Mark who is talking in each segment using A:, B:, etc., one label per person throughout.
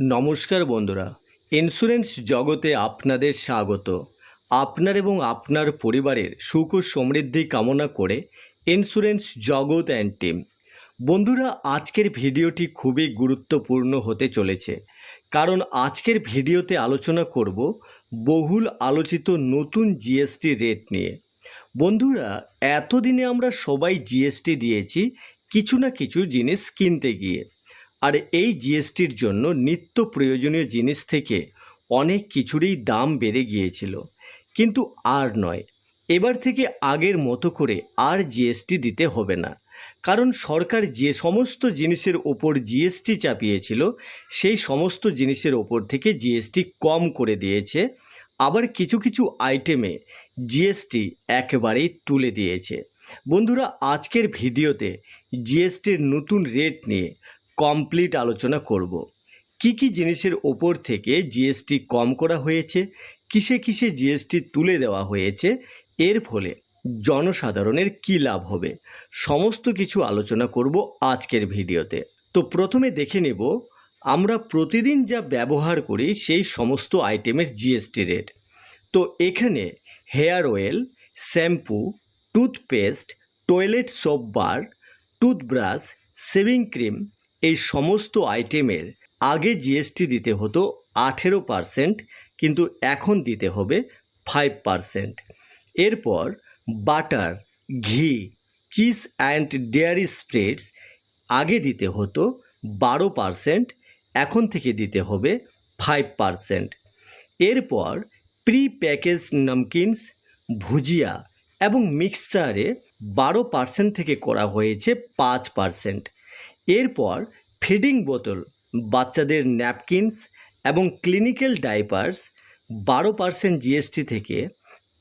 A: নমস্কার বন্ধুরা ইন্স্যুরেন্স জগতে আপনাদের স্বাগত। আপনার এবং আপনার পরিবারের সুখ ও সমৃদ্ধি কামনা করে ইন্স্যুরেন্স জগৎ অ্যান্ড টিম বন্ধুরা, আজকের ভিডিওটি খুবই গুরুত্বপূর্ণ হতে চলেছে, কারণ আজকের ভিডিওতে আলোচনা করব বহুল আলোচিত নতুন জিএসটি রেট নিয়ে। বন্ধুরা, এতদিনে আমরা সবাই জিএসটি দিয়েছি, কিছু না কিছু জিনিস কিনতে গিয়ে। আর এই জিএসটির জন্য নিত্য প্রয়োজনীয় জিনিস থেকে অনেক কিছুরই দাম বেড়ে গিয়েছিল। কিন্তু আর নয়, এবার থেকে আগের মতো করে আর জিএসটি দিতে হবে না। কারণ সরকার যে সমস্ত জিনিসের ওপর জিএসটি চাপিয়েছিল, সেই সমস্ত জিনিসের ওপর থেকে জিএসটি কম করে দিয়েছে। আবার কিছু কিছু আইটেমে জিএসটি একেবারেই তুলে দিয়েছে। বন্ধুরা, আজকের ভিডিওতে জিএসটির নতুন রেট নিয়ে কমপ্লিট আলোচনা করব। কি কি জিনিসের ওপর থেকে জিএসটি কম করা হয়েছে? কিসে কিসে জিএসটি তুলে দেওয়া হয়েছে? এর ফলে জনসাধারণের কী লাভ হবে? সমস্ত কিছু আলোচনা করব আজকের ভিডিওতে। তো প্রথমে দেখে নেব, আমরা প্রতিদিন যা ব্যবহার করি সেই সমস্ত আইটেমের জিএসটি রেট তো এখানে hair oil, shampoo, toothpaste, toilet soap bar, toothbrush, shaving cream এই সমস্ত আইটেমের আগে জিএসটি দিতে হতো আঠেরো পারসেন্ট কিন্তু এখন দিতে হবে ফাইভ পারসেন্ট এরপর butter ghee cheese and dairy spreads আগে দিতে হতো বারো পারসেন্ট এখন থেকে দিতে হবে ফাইভ পারসেন্ট এরপর প্রি প্যাকেজ নমকিনস, ভুজিয়া এবং মিক্সচারে বারো পার্সেন্ট থেকে করা হয়েছে পাঁচ পার্সেন্ট এরপর ফিডিং বোতল বাচ্চাদের ন্যাপকিনস এবং ক্লিনিক্যাল ডাইপার্স বারো পার্সেন্ট জিএসটি থেকে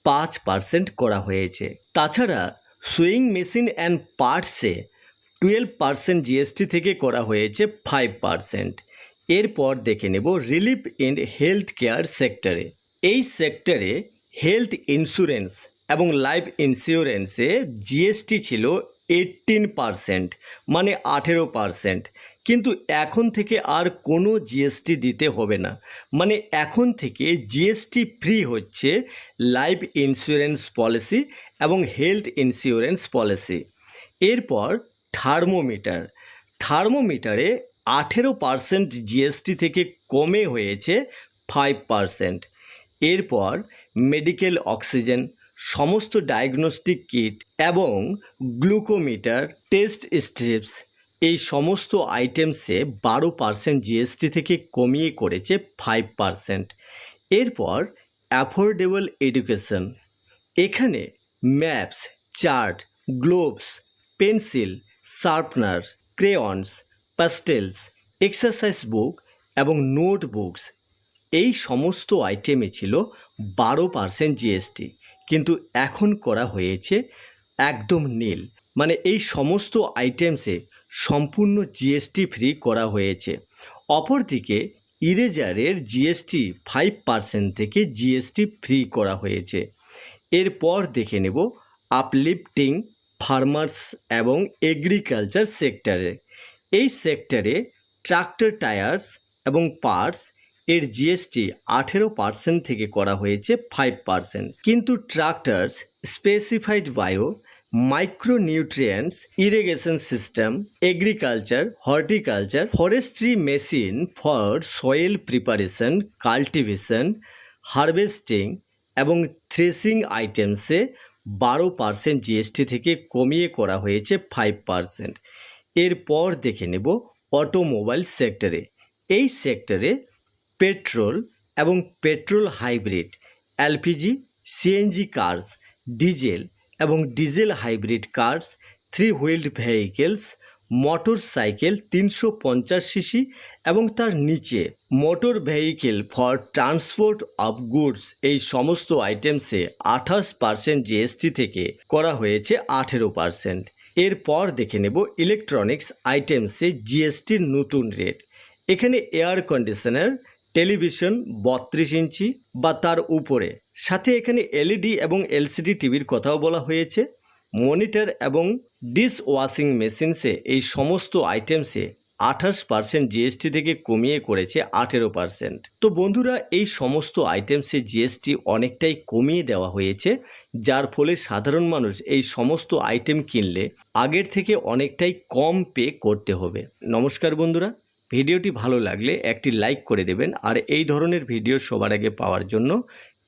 A: পাঁচ পার্সেন্ট করা হয়েছে। তাছাড়া সুইং মেশিন অ্যান্ড পার্টসে টুয়েলভ পার্সেন্ট জিএসটি থেকে করা হয়েছে ফাইভ পার্সেন্ট এরপর দেখে নেব রিলিফ ইন হেলথ কেয়ার সেক্টরে এই সেক্টরে হেলথ ইন্স্যুরেন্স এবং লাইফ ইন্স্যুরেন্সে জিএসটি ছিল এইটিন পারসেন্ট মানে আঠেরো পারসেন্ট কিন্তু এখন থেকে আর কোনো জিএসটি দিতে হবে না। মানে এখন থেকে জিএসটি ফ্রি হচ্ছে লাইফ ইন্স্যুরেন্স পলিসি এবং হেলথ ইন্স্যুরেন্স পলিসি এরপর থার্মোমিটার থার্মোমিটারে আঠেরো পারসেন্ট জিএসটি থেকে কমে হয়েছে ফাইভ পারসেন্ট এরপর মেডিকেল অক্সিজেন সমস্ত ডায়াগনস্টিক কিট এবং গ্লুকোমিটার টেস্ট স্ট্রিপস এই সমস্ত আইটেমসে বারো পার্সেন্ট জিএসটি থেকে কমিয়ে করেছে ফাইভ পার্সেন্ট এরপর অ্যাফোর্ডেবল এডুকেশন এখানে maps chart gloves pencil sharpener crayons pastels exercise book এবং নোটবুকস এই সমস্ত আইটেমে ছিল বারো পার্সেন্ট জিএসটি কিন্তু এখন করা হয়েছে একদম নীল। মানে এই সমস্ত আইটেমসে সম্পূর্ণ জিএসটি ফ্রি করা হয়েছে। অপরদিকে ইরেজারের জিএসটি ফাইভ পার্সেন্ট থেকে জিএসটি ফ্রি করা হয়েছে। এরপর দেখে নেব আপলিফটিং ফার্মার্স এবং এগ্রিকালচার সেক্টরে এই সেক্টরে ট্রাক্টর টায়ার্স এবং পার্টস এর জিএসটি আঠেরো পার্সেন্ট থেকে করা হয়েছে ফাইভ পার্সেন্ট কিন্তু tractors specified bio micronutrients irrigation system agriculture horticulture forestry machine for soil preparation cultivation harvesting এবং থ্রেসিং আইটেমসে বারো পার্সেন্ট জিএসটি থেকে কমিয়ে করা হয়েছে ফাইভ পার্সেন্ট এরপর দেখে নেব অটোমোবাইল সেক্টরে এই সেক্টরে পেট্রোল এবং petrol hybrid, LPG, CNG cars, diesel এবং diesel hybrid cars, three wheeled vehicles motor cycle তিনশো পঞ্চাশ সিসি এবং তার নিচে motor vehicle for transport of goods এই সমস্ত আইটেমসে আঠাশ পার্সেন্ট জিএসটি থেকে করা হয়েছে আঠেরো পার্সেন্ট। এরপর দেখে নেব ইলেকট্রনিক্স আইটেমসে জিএসটির নতুন রেট। এখানে এয়ার কন্ডিশনার টেলিভিশন বত্রিশ ইঞ্চি বা তার উপরে। সাথে এখানে এলইডি এবং এলসিডি টিভির কথাও বলা হয়েছে। মনিটর এবং ডিশ ওয়াশিং মেশিনসে এই সমস্ত আইটেমসে আঠাশ পার্সেন্ট জিএসটি থেকে কমিয়ে করেছে আঠেরো পার্সেন্ট। তো বন্ধুরা, এই সমস্ত আইটেমসে জিএসটি অনেকটাই কমিয়ে দেওয়া হয়েছে, যার ফলে সাধারণ মানুষ এই সমস্ত আইটেম কিনলে আগের থেকে অনেকটাই কম পে করতে হবে। নমস্কার বন্ধুরা। ভিডিওটি ভালো লাগলে একটি লাইক করে দেবেন আর এই ধরনের ভিডিও সবার আগে পাওয়ার জন্য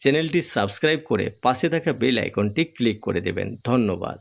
A: চ্যানেলটি সাবস্ক্রাইব করে পাশে থাকা বেল আইকনটি ক্লিক করে দেবেন। ধন্যবাদ।